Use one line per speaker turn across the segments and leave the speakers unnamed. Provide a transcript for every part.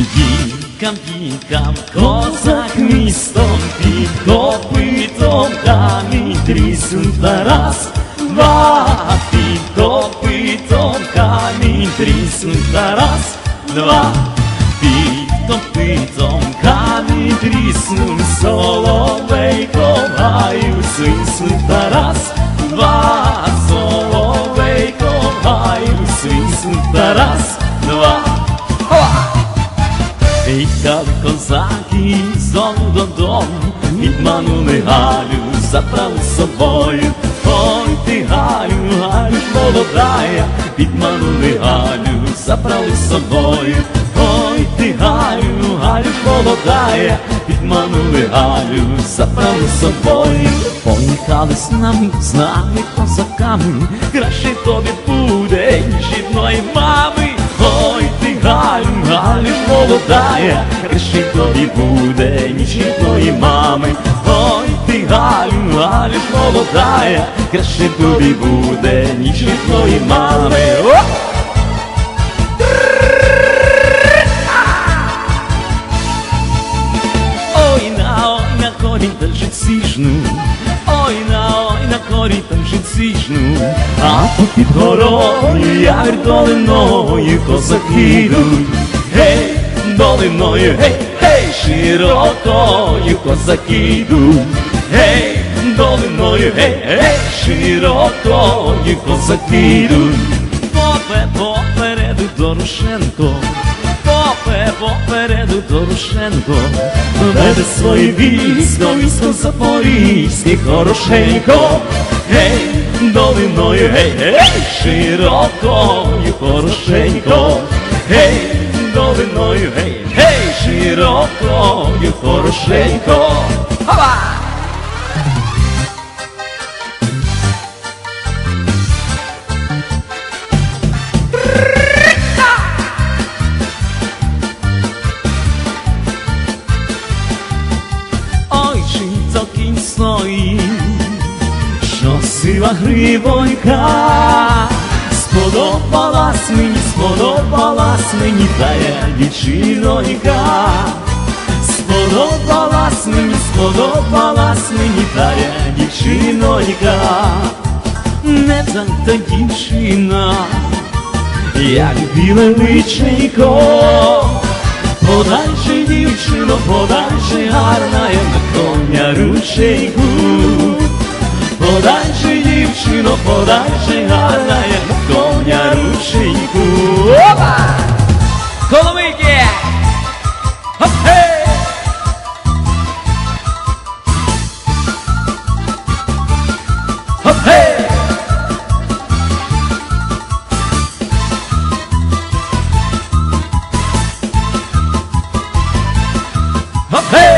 Їхав, їхав, козак містом під копитом камінь тріснув Тарас, два під копитом камінь тріснув Тарас, два під копитом камінь тріснув соловейко, гаю свиснув Тарас, два соловейко, гаю свиснув Тарас, два. Їхали козаки зон додому, відманули Галю, забрали з собою. Ой ти Галю, Галю молодая, відманули Галю, забрали з собою. Ой ти Галю, Галю молодая, відманули Галю, забрали собою. Поїхали з нами, з нами козаками, краще тобі буде, ніж рідної мами. Молодая, тобі буде, ніж рідної мами. Ой ти Галю, Галю молодая, краще тобі буде, ніж рідної мами. О! Ой на ой на корінь та жицішну, ой на ой на корінь та жицішну, а попід горою явір долиною козаки йдуть. Долиною, гей, гей, широкою козаки йдуть. Гей, долиною, гей, гей, широкою козаки йдуть. Попе попереду Дорошенко, попе попереду Дорошенко, веде своє військо, військо запорізьке, хорошенько, гей, долиною, гей, гей, широкою, хорошенько, гей, долиною, гей, гей, широкою, хорошенько. Хава! Ой, чи то кінь стоїть, що сива гривонька, сподобалась мені, сподобалась мені тая дівчинонька, сподобалась мені, сподобалась мені тая дівчинонька, не так та дівчина, як біле личенько. Подальше, дівчино, подальше гарна, я на коня ручейку. Подальше, дівчино, подальше гарна, Up there!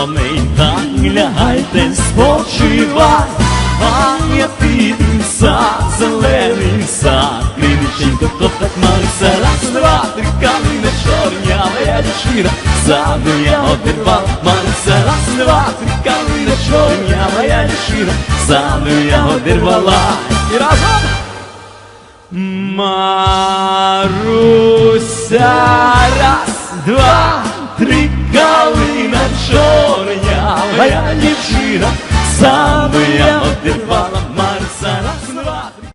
Коней, так лягайте, спочивай, піду за зелений сад, Криниченько, хто так малився, раз, два, три, калина чорнява, я дівчина, ззаду я обірвав, малився, раз, два, три, калина чорнява, я дівчина, ззаду я обірвала, і разом. Маруся, раз, два, три,